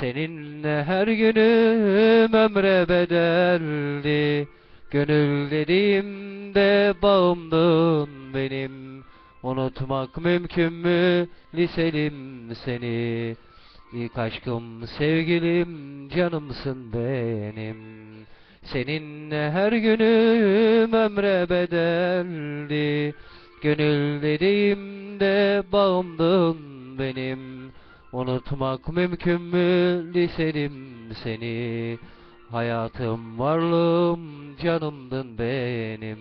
Seninle her günüm ömre bedeldi. Gönül dediğimde bağımdın benim. Unutmak mümkün mü? Liselim seni. İlk aşkım sevgilim canımsın benim. Seninle her günüm ömre bedeldi. Gönül dediğimde bağımdın benim. Unutmak mümkün mü liselim seni? Hayatım varlığım canımdın benim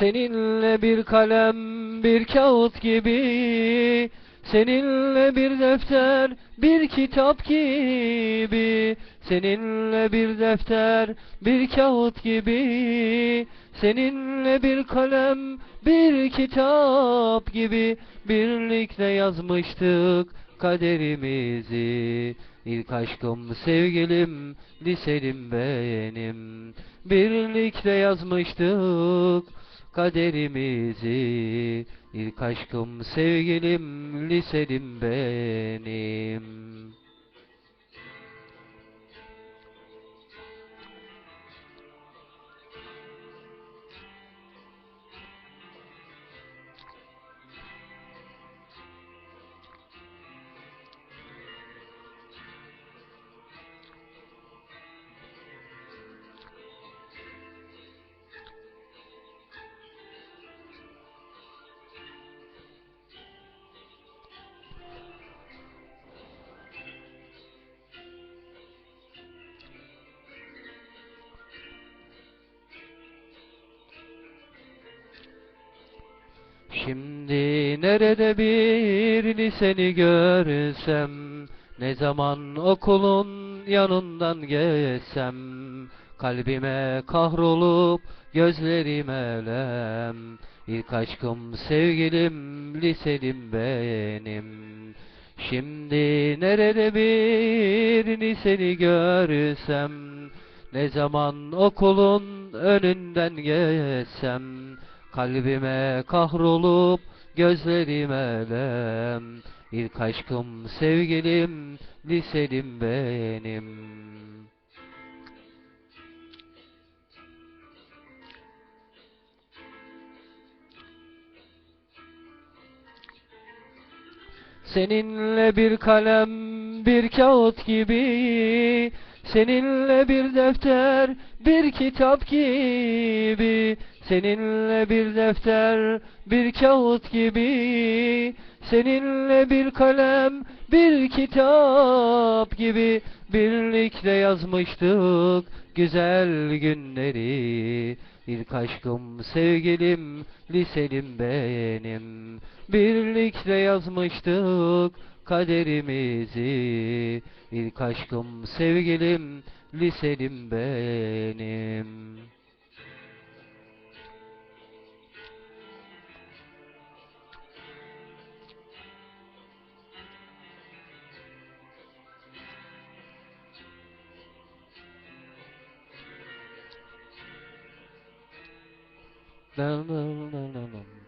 Seninle bir kalem bir kağıt gibi. Seninle bir defter bir kitap gibi. Seninle bir defter bir kağıt gibi. Seninle bir kalem bir kitap gibi. Birlikte yazmıştık kaderimizi. İlk aşkım sevgilim liselim benim Birlikte yazmıştık kaderimizi. İlk aşkım sevgilim liselim benim Şimdi nerede bir seni görsem Ne zaman okulun yanından geçsem Kalbime kahrolup gözlerim elem İlk aşkım sevgilim liselim benim. Şimdi nerede bir seni görsem Ne zaman okulun önünden geçsem Kalbime kahrolup gözlerim elem İlk aşkım sevgilim liselim benim. Seninle bir kalem bir kağıt gibi. Seninle bir defter bir kitap gibi Seninle bir defter bir kağıt gibi. Seninle bir kalem bir kitap gibi. Birlikte yazmıştık güzel günleri. İlk aşkım sevgilim liselim benim. Birlikte yazmıştık kaderimizi. İlk aşkım sevgilim liselim benim no, no, no, no, no.